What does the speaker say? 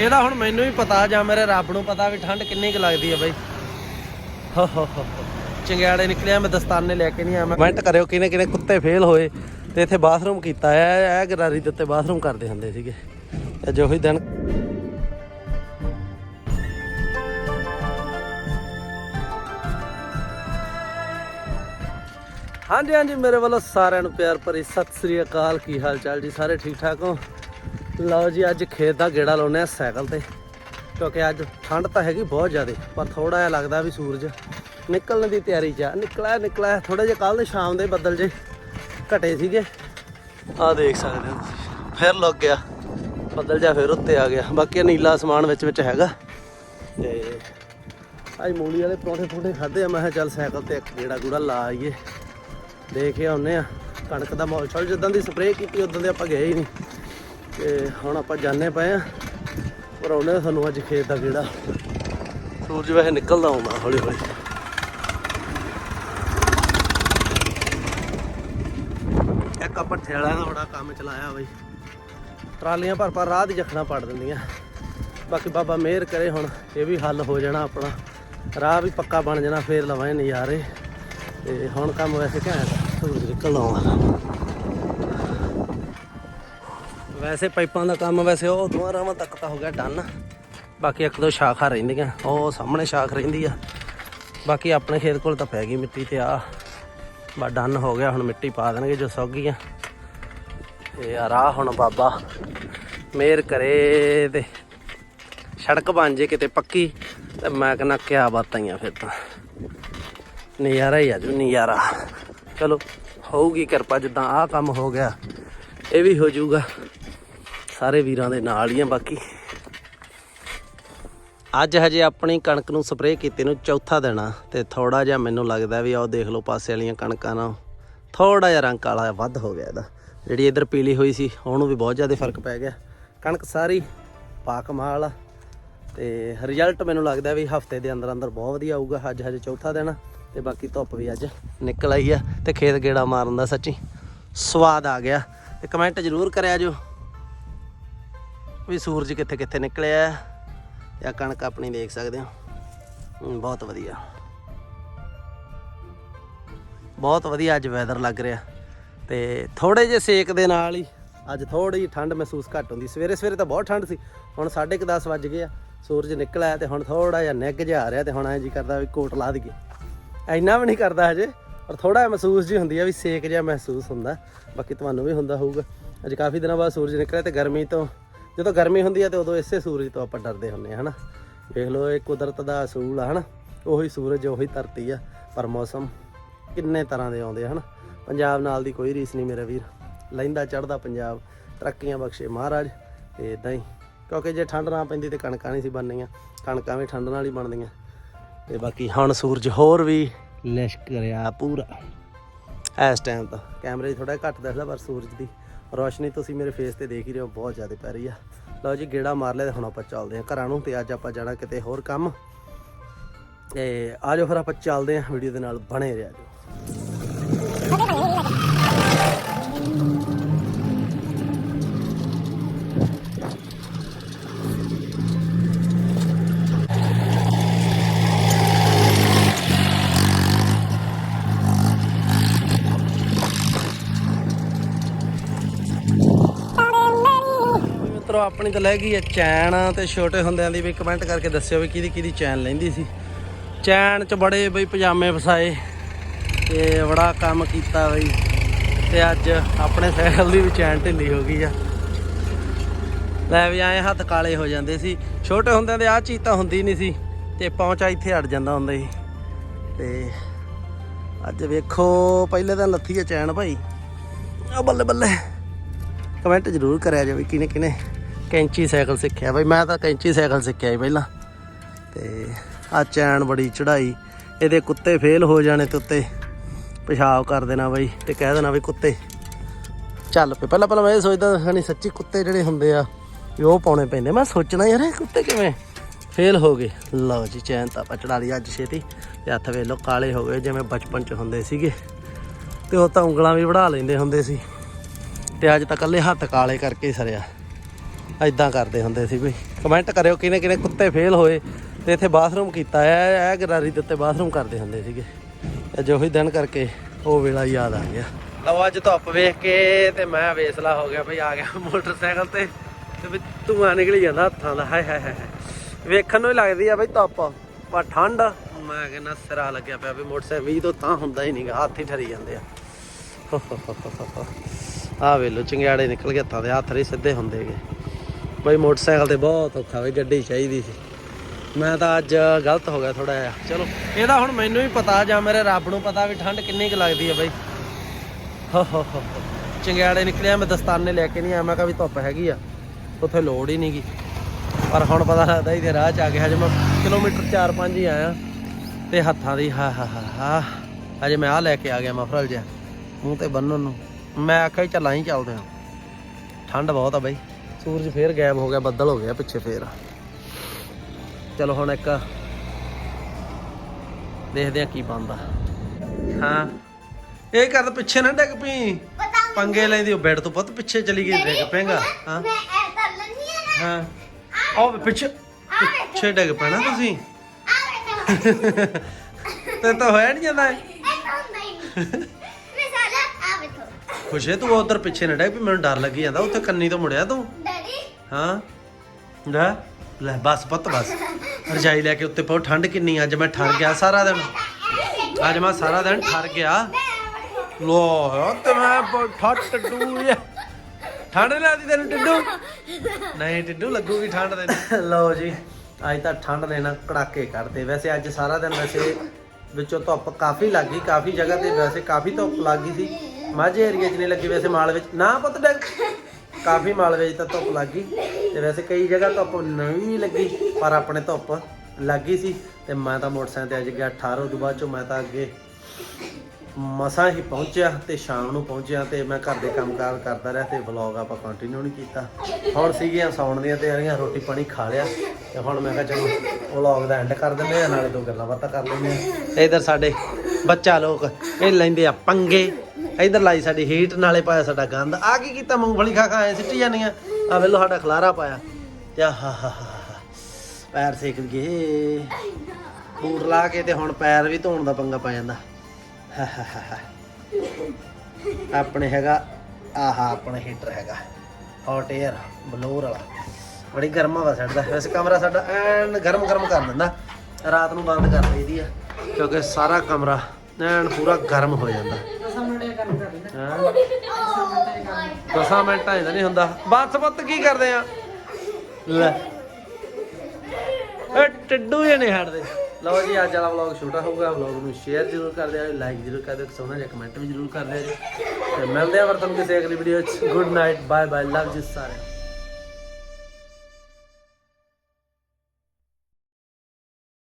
ਇਹਦਾ ਹੁਣ ਮੈਨੂੰ ਵੀ ਪਤਾ ਜਾਂ ਮੇਰੇ ਰੱਬ ਨੂੰ ਪਤਾ ਵੀ ਠੰਡ ਕਿੰਨੀ ਕੁ ਲੱਗਦੀ ਹੈ ਬਾਈ। ਹੋ ਹੋ ਹੋ ਚੰਗਿਆੜੇ ਨਿਕਲਿਆ, ਮੈਂ ਦਸਤਾਨੇ ਲੈ ਕੇ ਨਹੀਂ ਆਇਆ, ਮੈਂ ਕਮੈਂਟ ਕਰਿਓ ਕਿਨੇ ਕਿਨੇ ਕੁੱਤੇ ਫੇਲ ਹੋਏ ਤੇ ਇੱਥੇ ਬਾਥਰੂਮ ਕੀਤਾ ਹੈ ਇਹ ਗਰਾਰੀ ਦੇ ਉੱਤੇ ਬਾਥਰੂਮ ਕਰਦੇ ਹੁੰਦੇ ਸੀਗੇ। ਤੇ ਹੀ ਦਿਨ ਹਾਂਜੀ ਹਾਂਜੀ, ਮੇਰੇ ਵੱਲੋਂ ਸਾਰਿਆਂ ਨੂੰ ਪਿਆਰ ਭਰੀ ਸਤਿ ਸ੍ਰੀ ਅਕਾਲ, ਕੀ ਹਾਲ ਚਾਲ ਜੀ? ਸਾਰੇ ਠੀਕ ਠਾਕ ਹੋ? ਲਓ ਜੀ, ਅੱਜ ਖੇਤ ਦਾ ਗੇੜਾ ਲਾਉਨੇ ਆ ਸਾਈਕਲ ਤੇ, ਕਿਉਂਕਿ ਅੱਜ ਠੰਡ ਤਾਂ ਹੈਗੀ ਬਹੁਤ ਜ਼ਿਆਦਾ, ਪਰ ਥੋੜਾ ਜਿਹਾ ਲੱਗਦਾ ਵੀ ਸੂਰਜ ਨਿਕਲਣ ਦੀ ਤਿਆਰੀ 'ਚ ਆ। ਨਿਕਲਿਆ ਨਿਕਲਿਆ ਥੋੜਾ ਜਿਹਾ ਕੱਲ ਸ਼ਾਮ ਦੇ ਬੱਦਲ ਜੇ ਘਟੇ ਸੀਗੇ। ਆ ਦੇਖ ਸਕਦੇ ਹੋ ਤੁਸੀਂ, ਫਿਰ ਲੱਗ ਗਿਆ, ਬੱਦਲ ਜਿਹਾ ਫਿਰ ਉੱਤੇ ਆ ਗਿਆ। ਬਾਕੀ ਨੀਲਾ ਅਸਮਾਨ ਵਿੱਚ ਵਿੱਚ ਹੈਗਾ। ਤੇ ਅੱਜ ਮੂਲੀ ਵਾਲੇ ਪਰੌਂਠੇ ਪਰੌਂਠੇ ਖਾਦੇ ਆ, ਮੈਂ ਕਿਹਾ ਚੱਲ ਸਾਈਕਲ ਤੇ ਇੱਕ ਗੇੜਾ ਗੂੜਾ ਲਾ ਆਈਏ। ਦੇਖ ਕੇ ਆਉਨੇ ਆ ਕਣਕ ਦਾ ਮੌਲ ਛਲ ਜਿੱਦਾਂ ਦੀ ਸਪਰੇਅ ਕੀਤੀ, ਉਦੋਂ ਦੇ ਆਪਾਂ ਗਏ ਹੀ ਨਹੀਂ। ਤੇ ਹੁਣ ਆਪਾਂ ਜਾਣੇ ਪਏ ਆ। ਪਰ ਉਹਨੇ ਸਾਨੂੰ ਅੱਜ ਖੇਤ ਦਾ ਗੇੜਾ। ਸੂਰਜ ਵੈਸੇ ਨਿਕਲਦਾ ਆਉਂਦਾ ਹੌਲੀ ਹੌਲੀ। ਇੱਕ ਆਪਾਂ ਠੇਲਾ ਦਾ ਬੜਾ ਕੰਮ ਚਲਾਇਆ ਬਈ। ਟਰਾਲੀਆਂ ਭਰ ਭਰ ਰਾਹ ਦੀ ਜਖਣਾ ਪੜ ਦਿੰਦੀਆਂ। ਬਾਕੀ ਬਾਬਾ ਮਿਹਰ ਕਰੇ ਹੁਣ, ਇਹ ਵੀ ਹੱਲ ਹੋ ਜਾਣਾ ਆਪਣਾ। ਰਾਹ ਵੀ ਪੱਕਾ ਬਣ ਜਾਣਾ, ਫੇਰ ਲਵਾਂਗੇ ਨਜ਼ਾਰੇ। ਤੇ ਹੁਣ ਕੰਮ ਵੈਸੇ ਘੈਂਟ ਸੂਰਜ ਨਿਕਲਦਾ ਆਉਂਦਾ। ਵੈਸੇ ਪਾਈਪਾਂ ਦਾ ਕੰਮ ਵੈਸੇ ਉਹ ਦੋਹਾਂ ਰਾਵਾਂ ਤੱਕ ਤਾਂ ਹੋ ਗਿਆ ਡਨ। ਬਾਕੀ ਇੱਕ ਦੋ ਸ਼ਾਖਾਂ ਰਹਿੰਦੀਆਂ, ਉਹ ਸਾਹਮਣੇ ਸ਼ਾਖ ਰਹਿੰਦੀ ਆ। ਬਾਕੀ ਆਪਣੇ ਖੇਤ ਕੋਲ ਤਾਂ ਪੈ ਗਈ ਮਿੱਟੀ ਤੇ ਆ। ਬਾ ਡਨ ਹੋ ਗਿਆ, ਹੁਣ ਮਿੱਟੀ ਪਾ ਦੇਣਗੇ ਜੋ ਸੁੱਕ ਗਈਆਂ ਤੇ ਆ ਰਾਹ ਹੁਣ ਬਾਬਾ ਮਿਹਰ ਕਰੇ ਤੇ ਸੜਕ ਬਣ ਜੇ ਕਿਤੇ ਪੱਕੀ, ਤੇ ਮੈਂ ਕਹਿੰਦਾ ਕਿਆ ਬਾਤਾਂ ਹੀ ਆ ਫਿਰ ਤਾਂ। ਨਜ਼ਾਰਾ ਹੀ ਆ ਜੂ, ਨਜ਼ਾਰਾ। ਚਲੋ, ਹੋਊਗੀ ਕਿਰਪਾ, ਜਿੱਦਾਂ ਆਹ ਕੰਮ ਹੋ ਗਿਆ, ਇਹ ਵੀ ਹੋ ਜਾਊਗਾ। ਸਾਰੇ ਵੀਰਾਂ ਦੇ ਨਾਲ ਹੀ ਆ, ਬਾਕੀ। ਅੱਜ ਹਜੇ ਆਪਣੀ ਕਣਕ ਨੂੰ ਸਪਰੇਅ ਕੀਤੇ ਨੂੰ ਚੌਥਾ ਦਿਨ ਆ, ਤੇ ਥੋੜਾ ਜਿਹਾ ਮੈਨੂੰ ਲੱਗਦਾ ਵੀ ਆਹ ਦੇਖ ਲਓ ਪਾਸੇ ਵਾਲੀਆਂ ਕਣਕਾਂ ਨਾਲ ਥੋੜਾ ਜਿਹਾ ਰੰਗ ਕਾਲਾ ਵੱਧ ਹੋ ਗਿਆ ਇਹਦਾ। ਜਿਹੜੀ ਇਧਰ ਪੀਲੀ ਹੋਈ ਸੀ ਉਹਨੂੰ ਵੀ ਬਹੁਤ ਜ਼ਿਆਦਾ ਫ਼ਰਕ ਪੈ ਗਿਆ। ਕਣਕ ਸਾਰੀ ਪਾਕਮਾਲ ਆ, ਤੇ ਰਿਜ਼ਲਟ ਮੈਨੂੰ ਲੱਗਦਾ ਵੀ ਹਫ਼ਤੇ ਦੇ ਅੰਦਰ ਅੰਦਰ ਬਹੁਤ ਵਧੀਆ ਆਊਗਾ, ਅੱਜ ਹਜੇ ਚੌਥਾ ਦਿਨ ਆ, ਤੇ ਬਾਕੀ ਧੁੱਪ ਵੀ ਅੱਜ ਨਿਕਲ ਆਈ ਆ, ਤੇ ਖੇਤ ਗੇੜਾ ਮਾਰਨ ਦਾ ਸੱਚੀ ਸਵਾਦ ਆ ਗਿਆ। ਤੇ ਕਮੈਂਟ ਜ਼ਰੂਰ ਕਰਿਆ ਜੋ। ਵੀ ਸੂਰਜ ਕਿੱਥੇ ਕਿੱਥੇ ਨਿਕਲਿਆ ਜਾਂ ਕਣਕ ਆਪਣੀ ਦੇਖ ਸਕਦੇ ਹੋ। ਬਹੁਤ ਵਧੀਆ। ਬਹੁਤ ਵਧੀਆ ਅੱਜ ਵੈਦਰ ਲੱਗ ਰਿਹਾ। ਤੇ ਥੋੜੇ ਜਿਹੇ ਸੇਕ ਦੇ ਨਾਲ ਹੀ ਅੱਜ ਥੋੜੀ ਜਿਹੀ ਠੰਡ ਮਹਿਸੂਸ ਘੱਟ ਹੁੰਦੀ। ਸਵੇਰੇ ਸਵੇਰੇ ਤਾਂ ਬਹੁਤ ਠੰਡ ਸੀ। ਹੁਣ 10:30 ਵੱਜ ਗਏ ਆ। ਸੂਰਜ ਨਿਕਲਿਆ ਆਇਆ ਤੇ ਹੁਣ ਥੋੜਾ ਜਿਹਾ ਨਿੱਘ ਜਿਹਾ ਆ ਰਿਹਾ ਤੇ ਹੁਣ ਐਂ ਜੀ ਕਰਦਾ ਵੀ ਕੋਟ ਲਾ ਦਈਏ। ਇੰਨਾ ਵੀ ਨਹੀਂ ਕਰਦਾ ਹਜੇ, ਪਰ ਥੋੜਾ ਜਿਹਾ ਮਹਿਸੂਸ ਜੀ ਹੁੰਦੀ ਆ ਵੀ ਸੇਕ ਜਿਹਾ ਮਹਿਸੂਸ ਹੁੰਦਾ। ਬਾਕੀ ਤੁਹਾਨੂੰ ਵੀ ਹੁੰਦਾ ਹੋਊਗਾ। ਅੱਜ ਕਾਫੀ ਦਿਨਾਂ ਬਾਅਦ ਸੂਰਜ ਨਿਕਲਿਆ ਤੇ ਗਰਮੀ ਤੋਂ ਜਦੋਂ ਗਰਮੀ ਹੁੰਦੀ ਆ ਤੇ ਉਦੋਂ ਇਸੇ ਸੂਰਜ ਤੋਂ ਆਪਾਂ ਡਰਦੇ ਹੁੰਨੇ ਆ, ਹਨਾ? ਵੇਖ ਲਓ, ਇਹ ਕੁਦਰਤ ਦਾ ਅਸੂਲ ਆ, ਹਨਾ? ਉਹੀ ਸੂਰਜ, ਉਹੀ ਧਰਤੀ ਆ, ਪਰ ਮੌਸਮ ਕਿੰਨੇ ਤਰ੍ਹਾਂ ਦੇ ਆਉਂਦੇ ਆ, ਹਨਾ? ਪੰਜਾਬ ਨਾਲ ਦੀ ਕੋਈ ਰੀਸ ਨਹੀਂ ਮੇਰੇ ਵੀਰ। ਲੈਂਦਾ ਚੜਦਾ ਪੰਜਾਬ, ਤਰੱਕੀਆਂ ਬਖਸ਼ੇ ਮਹਾਰਾਜ, ਤੇ ਇਦਾਂ ਹੀ। ਕਿਉਂਕਿ ਜੇ ਠੰਡ ਨਾ ਪੈਂਦੀ ਤੇ ਕਣਕਾਂ ਨਹੀਂ ਸੀ ਬਣਨੀਆਂ, ਕਣਕਾਂ ਵੀ ਠੰਡ ਨਾਲ ਹੀ ਬਣਦੀਆਂ। ਤੇ ਬਾਕੀ ਹੁਣ ਸੂਰਜ ਹੋਰ ਵੀ ਲਿਸ਼ਕ ਰਿਹਾ ਪੂਰਾ। ਇਸ ਟਾਈਮ ਤਾਂ ਕੈਮਰੇ 'ਚ ਥੋੜਾ ਘੱਟ ਦਿਖਦਾ ਪਰ ਸੂਰਜ ਦੀ ਰੋਸ਼ਨੀ ਤੁਸੀਂ ਮੇਰੇ ਫੇਸ ਤੇ ਦੇਖ ਹੀ ਰਹੇ ਹੋ, ਬਹੁਤ ਜ਼ਿਆਦਾ ਪੈ ਰਹੀ ਆ। ਲਓ ਜੀ, ਗੇੜਾ ਮਾਰ ਲਿਆ ਤੇ ਹੁਣ ਆਪਾਂ ਚੱਲਦੇ ਹਾਂ ਘਰਾਂ ਨੂੰ ਤੇ ਅੱਜ ਆਪਾਂ ਜਾਣਾ ਕਿਤੇ ਹੋਰ ਕੰਮ। ਤੇ ਆਜੋ ਫਿਰ ਆਪਾਂ ਚੱਲਦੇ ਹਾਂ ਵੀਡੀਓ ਦੇ ਨਾਲ ਬਣੇ ਰਿਹਾ ਜੋ ਮਿੱਤਰੋ ਆਪਣੀ ਤਾਂ ਲੈ ਗਈ ਹੈ ਚੈਨ ਤੇ ਛੋਟੇ ਹੁੰਦਿਆਂ ਦੀ ਵੀ ਕਮੈਂਟ ਕਰਕੇ ਦੱਸਿਓ ਵੀ ਕਿਹਦੀ ਕਿਹਦੀ ਚੈਨ ਲੈਂਦੀ ਸੀ। ਚੈਨ 'ਚ ਬੜੇ ਬਈ ਪਜਾਮੇ ਫਸਾਏ ਤੇ ਬੜਾ ਕੰਮ ਕੀਤਾ ਬਈ। ਤੇ ਅੱਜ ਆਪਣੇ ਸਾਈਕਲ ਦੀ ਵੀ ਚੈਨ ਢਿੱਲੀ ਹੋ ਗਈ ਆ। ਲੈ ਵੀ ਆਏ ਹੱਥ ਕਾਲੇ ਹੋ ਜਾਂਦੇ ਸੀ। ਛੋਟੇ ਹੁੰਦਿਆਂ ਦੇ ਆਹ ਚੀਜ਼ ਤਾਂ ਹੁੰਦੀ ਨਹੀਂ ਸੀ। ਤੇ ਪਹੁੰਚਾ ਇੱਥੇ ਅੜ ਜਾਂਦਾ ਹੁੰਦਾ ਸੀ। ਤੇ ਅੱਜ ਵੇਖੋ, ਪਹਿਲੇ ਤਾਂ ਲੱਥੀ ਹੈ ਚੈਨ ਭਾਈ। ਆ ਬੱਲੇ ਬੱਲੇ। ਕਮੈਂਟ ਜ਼ਰੂਰ ਕਰਿਆ ਜਾਵੇ ਕਿਨੇ ਕਿਨੇ ਕੈਂਚੀ ਸਾਈਕਲ ਸਿੱਖਿਆ ਬਈ, ਮੈਂ ਤਾਂ ਕੈਂਚੀ ਸਾਈਕਲ ਸਿੱਖਿਆ ਸੀ ਪਹਿਲਾਂ। ਤੇ ਆ ਚੈਨ ਬੜੀ ਚੜਾਈ। ਇਹਦੇ ਕੁੱਤੇ ਫੇਲ ਹੋ ਜਾਣੇ ਤੇ ਉੱਤੇ ਪਿਸ਼ਾਬ ਕਰ ਦੇਣਾ ਬਈ ਤੇ ਕਹਿ ਦੇਣਾ ਬਈ ਕੁੱਤੇ। ਚੱਲ ਪਏ। ਪਹਿਲਾਂ ਪਹਿਲਾਂ ਮੈਂ ਇਹ ਸੋਚਦਾ ਹਣੀ ਸੱਚੀ ਕੁੱਤੇ ਜਿਹੜੇ ਹੁੰਦੇ ਆ, ਵੀ ਉਹ ਪਾਉਣੇ ਪੈਂਦੇ। ਮੈਂ ਸੋਚਣਾ ਯਾਰ, ਇਹ ਕੁੱਤੇ ਕਿਵੇਂ ਫੇਲ ਹੋ ਗਏ? ਲਓ ਜੀ, ਚੈਨ ਤਾਂ ਆਪਾਂ ਚੜਾ ਲਈ ਅੱਜ ਛੇਤੀ। ਤੇ ਹੱਥ ਵੇਖ ਲਓ, ਕਾਲੇ ਹੋ ਗਏ, ਜਿਵੇਂ ਬਚਪਨ ਚ ਹੁੰਦੇ ਸੀਗੇ। ਤੇ ਉਹ ਤਾਂ ਉਂਗਲਾਂ ਵੀ ਵੜਾ ਲੈਂਦੇ ਹੁੰਦੇ ਸੀ। ਤੇ ਅੱਜ ਤਾਂ ਕੱਲੇ ਹੱਥ ਕਾਲੇ ਕਰਕੇ ਸਰਿਆ। ਐਦਾਂ ਕਰਦੇ ਹੁੰਦੇ ਸੀ ਬਈ। ਕਮੈਂਟ ਕਰਿਓ ਕਿਨੇ ਕਿਨੇ ਕੁੱਤੇ ਫੇਲ ਹੋਏ ਤੇ ਇੱਥੇ ਬਾਥਰੂਮ ਕੀਤਾ ਐ ਇਹ ਗਰਾਰੀ ਦੇ ਉੱਤੇ ਬਾਥਰੂਮ ਕਰਦੇ ਹੁੰਦੇ ਸੀਗੇ। ਤੇ ਜੋ ਦਿਨ ਕਰਕੇ ਉਹ ਵੇਲਾ ਯਾਦ ਆ ਗਿਆ। ਲਓ ਅੱਜ ਧੁੱਪ ਵੇਖ ਕੇ ਤੇ ਮੈਂ ਵੇਸਲਾ ਹੋ ਗਿਆ ਬਈ, ਆ ਗਿਆ ਮੋਟਰਸਾਈਕਲ ਤੇ ਤੇ ਧੂਆਂ ਨਿਕਲੀ ਜਾਂਦਾ ਹੱਥਾਂ ਦਾ, ਹਾਏ ਹਾਏ ਹਾਏ ਹਾਏ। ਵੇਖਣ ਨੂੰ ਹੀ ਲੱਗਦੀ ਆ ਬਈ ਧੁੱਪ, ਪਰ ਠੰਡ, ਮੈਂ ਕਹਿੰਦਾ ਸਿਰਾ ਲੱਗਿਆ ਪਿਆ ਵੀ ਮੋਟਰਸਾਈਕਲ ਵੀ ਤੋਂ ਤਾਂ ਹੁੰਦਾ ਹੀ ਨਹੀਂਗਾ ਹੱਥ ਹੀ ਠਰੀ ਜਾਂਦੇ ਆ। ਆ ਵੇ ਲੋ ਚੰਗਿਆੜੇ ਨਿਕਲ ਗਏ ਹੱਥਾਂ ਦੇ, ਹੱਥ ਰੇ ਸਿੱਧੇ ਹੁੰਦੇਗੇ ਬਈ ਮੋਟਰਸਾਈਕਲ ਤੇ ਬਹੁਤ ਔਖਾ ਬਈ, ਗੱਡੀ ਚਾਹੀਦੀ ਸੀ। ਮੈਂ ਤਾਂ ਅੱਜ ਗਲਤ ਹੋ ਗਿਆ ਥੋੜਾ ਜਿਹਾ। ਚਲੋ, ਇਹਦਾ ਹੁਣ ਮੈਨੂੰ ਵੀ ਪਤਾ, ਜਾਂ ਮੇਰੇ ਰੱਬ ਨੂੰ ਪਤਾ ਵੀ ਠੰਡ ਕਿੰਨੀ ਕੁ ਲੱਗਦੀ ਹੈ ਬਈ। ਹੋ ਹੋ ਹੋ ਚੰਗਿਆੜੇ ਨਿਕਲਿਆ, ਮੈਂ ਦਸਤਾਨੇ ਲੈ ਕੇ ਨਹੀਂ ਆਇਆ, ਮੈਂ ਕਿਹਾ ਵੀ ਧੁੱਪ ਹੈਗੀ ਆ, ਉੱਥੇ ਲੋੜ ਹੀ ਨਹੀਂਗੀ ਪਰ ਹੁਣ ਪਤਾ ਲੱਗਦਾ ਇਹਦੇ ਰਾਹ ਚ ਆ ਗਿਆ, ਹਜੇ ਮੈਂ ਕਿਲੋਮੀਟਰ 4-5 ਹੀ ਆਇਆ। ਤੇ ਹੱਥਾਂ ਦੀ ਹਾ ਹਾ ਹਾ ਹਾ। ਹਜੇ ਮੈਂ ਆ ਲੈ ਕੇ ਆ ਗਿਆ ਮਫਰਲ ਜਿਹਾ। ਮੂੰਹ ਤੇ ਬੰਨਣ ਨੂੰ। ਮੈਂ ਆਖਿਆ ਸੀ ਚੱਲਾਂ ਹੀ ਚੱਲਦੇ ਹਾਂ ਠੰਡ ਬਹੁਤ ਆ ਬਾਈ। ਸੂਰਜ ਫੇਰ ਗਾਇਬ ਹੋ ਗਿਆ ਬੱਦਲ ਹੋ ਗਿਆ ਪਿੱਛੇ ਫੇਰ। ਚਲੋ ਹੁਣ ਇੱਕ ਦੇਖਦੇ ਆ ਕੀ ਬਣਦਾ। ਹਾਂ। ਇਹ ਕਰ ਪਿੱਛੇ ਨਾ ਡਿੱਗ ਪਈ। ਪੰਗੇ ਲੈਂਦੀ ਉਹ ਬੈੱਡ ਤੋਂ ਪੁੱਤ ਪਿੱਛੇ ਚਲੀ ਗਈ ਡਿੱਗ ਪੈਂਗਾ ਹਾਂ। ਮੈਂ ਐ ਕਰ ਲੈਣੀ ਹੈ ਨਾ। ਹਾਂ। ਉਹ ਪਿੱਛੇ ਪਿੱਛੇ ਡਿੱਗ ਪੈਣਾ ਤੁਸੀਂ। ਤੇ ਤਾਂ ਹੋਇਆ ਨਹੀਂ। ਜਾਂਦਾ ਖੁਸ਼ੇ ਤੂੰ ਉਧਰ ਪਿੱਛੇ ਨਾ ਡਿੱਗ ਪਈ ਮੈਨੂੰ ਡਰ ਲੱਗੀ ਜਾਂਦਾ ਉੱਥੇ ਕੰਨੀ ਤੋਂ ਮੁੜਿਆ ਤੂੰ। ਹਾਂ? ਲੈ ਲੈ, ਬਸ ਪੁੱਤ, ਬਸ। ਰਜਾਈ ਲੈ ਕੇ ਉੱਤੇ ਪਾਓ, ਠੰਡ ਕਿੰਨੀ ਅੱਜ ਮੈਂ ਠਰ ਗਿਆ ਸਾਰਾ ਦਿਨ। ਅੱਜ ਮੈਂ ਸਾਰਾ ਦਿਨ ਠਰ ਗਿਆ। ਲੋ ਤੇ ਮੈਂ ਠੱਟ ਟੱਡੂ ਠੰਡ ਲੱਗਦੀ ਤੈਨੂੰ, ਟਿੱਡੂ? ਨਹੀਂ, ਟਿੱਡੂ ਲੱਗੂਗੀ ਠੰਡ ਦੇ ਲਓ ਜੀ, ਅੱਜ ਤਾਂ ਠੰਡ ਦੇ ਨਾਲ ਕੜਾਕੇ ਕੱਢਦੇ। ਵੈਸੇ ਅੱਜ ਸਾਰਾ ਦਿਨ ਵੈਸੇ ਵਿੱਚੋਂ ਧੁੱਪ ਕਾਫੀ ਲੱਗੀ ਕਾਫੀ ਜਗ੍ਹਾ ਤੇ ਵੈਸੇ ਕਾਫੀ ਧੁੱਪ ਲੱਗੀ ਸੀ। ਮਾਝੇ ਏਰੀਆ 'ਚ ਨਹੀਂ ਲੱਗੀ, ਵੈਸੇ ਮਾਲ ਵਿੱਚ। ਨਾ ਪੁੱਤ ਡੰਗ। ਕਾਫੀ ਮਾਲਵੇ 'ਚ ਤਾਂ ਧੁੱਪ ਲੱਗ ਗਈ ਤੇ ਵੈਸੇ ਕਈ ਜਗ੍ਹਾ ਧੁੱਪ ਨਹੀਂ ਲੱਗੀ, ਪਰ ਆਪਣੇ ਧੁੱਪ ਲੱਗ ਗਈ ਸੀ ਤੇ ਮੈਂ ਤਾਂ ਮੋਟਰਸਾਈਕਲ ਤੇ ਅੱਜ ਗਿਆ 18 ਤੋਂ ਬਾਅਦ ਚੋਂ ਮੈਂ ਤਾਂ ਅੱਗੇ ਮਸਾਂ ਹੀ ਪਹੁੰਚਿਆ ਤੇ ਸ਼ਾਮ ਨੂੰ ਪਹੁੰਚਿਆ ਤੇ ਮੈਂ ਘਰ ਦੇ ਕੰਮਕਾਰ ਕਰਦਾ ਰਿਹਾ ਤੇ ਵਲੌਗ ਆਪਾਂ ਕੰਟੀਨਿਊ ਨਹੀਂ ਕੀਤਾ। ਹੁਣ ਸੀਗੀਆਂ ਸੌਣ ਦੀਆਂ ਤਿਆਰੀਆਂ ਰੋਟੀ ਪਾਣੀ ਖਾ ਲਿਆ ਤੇ ਹੁਣ ਮੈਂ ਕਿਹਾ ਚਲੋ ਵਲੌਗ ਦਾ ਐਂਡ ਕਰ ਦਿੰਦੇ ਆ ਨਾਲੇ ਦੋ ਗੱਲਾਂ ਬਾਤਾਂ ਕਰ ਲੈਂਦੇ ਆ ਤੇ ਇਧਰ ਸਾਡੇ ਬੱਚਾ ਲੋਕ, ਇਹ ਲੈਂਦੇ ਆ ਪੰਗੇ। ਇਧਰ ਲਾਈ ਸਾਡੀ ਹੀਟ ਨਾਲੇ ਪਾਇਆ ਸਾਡਾ ਗੰਦ। ਆ ਕੀ ਕੀਤਾ? ਮੂੰਗਫਲੀ ਖਾ ਖਾ ਐ ਸਿੱਟੀ ਜਾਂਦੀਆਂ। ਆ ਵੇਲੋ ਸਾਡਾ ਖਲਾਰਾ ਪਾਇਆ। ਤੇ ਆਹ ਹਾ ਹਾ ਪੈਰ ਸੇਕ ਗਏ ਬੂਟ ਲਾ ਕੇ ਤੇ ਹੁਣ ਪੈਰ ਵੀ ਧੋਣ ਦਾ ਪੰਗਾ ਪੈ ਜਾਂਦਾ। ਹਾ ਆਪਣੇ ਹੈਗਾ, ਆਹਾ, ਆਪਣਾ ਹੀਟਰ ਹੈਗਾ। ਹੌਟ 에ਅਰ ਬਲੋਰ ਵਾਲਾ। ਬੜੀ ਗਰਮ ਹਵਾ ਛੱਡਦਾ। ਵੈਸੇ ਕਮਰਾ ਸਾਡਾ ਐਨ ਗਰਮ ਗਰਮ ਕਰ ਦਿੰਦਾ। ਰਾਤ ਨੂੰ ਬੰਦ ਕਰ ਦਈਦੀ ਆ। ਕਿਉਂਕਿ ਸਾਰਾ ਕਮਰਾ ਐਨ ਪੂਰਾ ਗਰਮ ਹੋ ਜਾਂਦਾ। ਹਾਂ। ਦਸਾਂ ਮਿੰਟਾਂ ਇਹਦਾ ਨਹੀਂ ਹੁੰਦਾ। ਬਸ ਪੁੱਤ, ਕੀ ਕਰਦੇ ਆ? ਲੈ। ਇਹ ਟਿੱਡੂ ਜਿਹੇ ਨਹੀਂ ਹਟਦੇ ਲਓ ਜੀ, ਅੱਜ ਵਾਲਾ ਵਲੌਗ ਛੋਟਾ ਹੋਊਗਾ। ਵਲੌਗ ਨੂੰ ਸ਼ੇਅਰ ਜ਼ਰੂਰ ਕਰ ਦਿਓ ਲਾਈਕ ਜ਼ਰੂਰ ਕਰ ਦਿਓ, ਸੋਹਣਾ ਜਿਹਾ ਕਮੈਂਟ ਵੀ ਜ਼ਰੂਰ ਕਰ ਦਿਓ ਜੀ। ਤੇ ਮਿਲਦੇ ਆ ਵਰਤਨ ਕਿਸੇ ਅਗਲੀ ਵੀਡੀਓ 'ਚ। Good night bye bye love ਜੀ ਸਾਰੇ।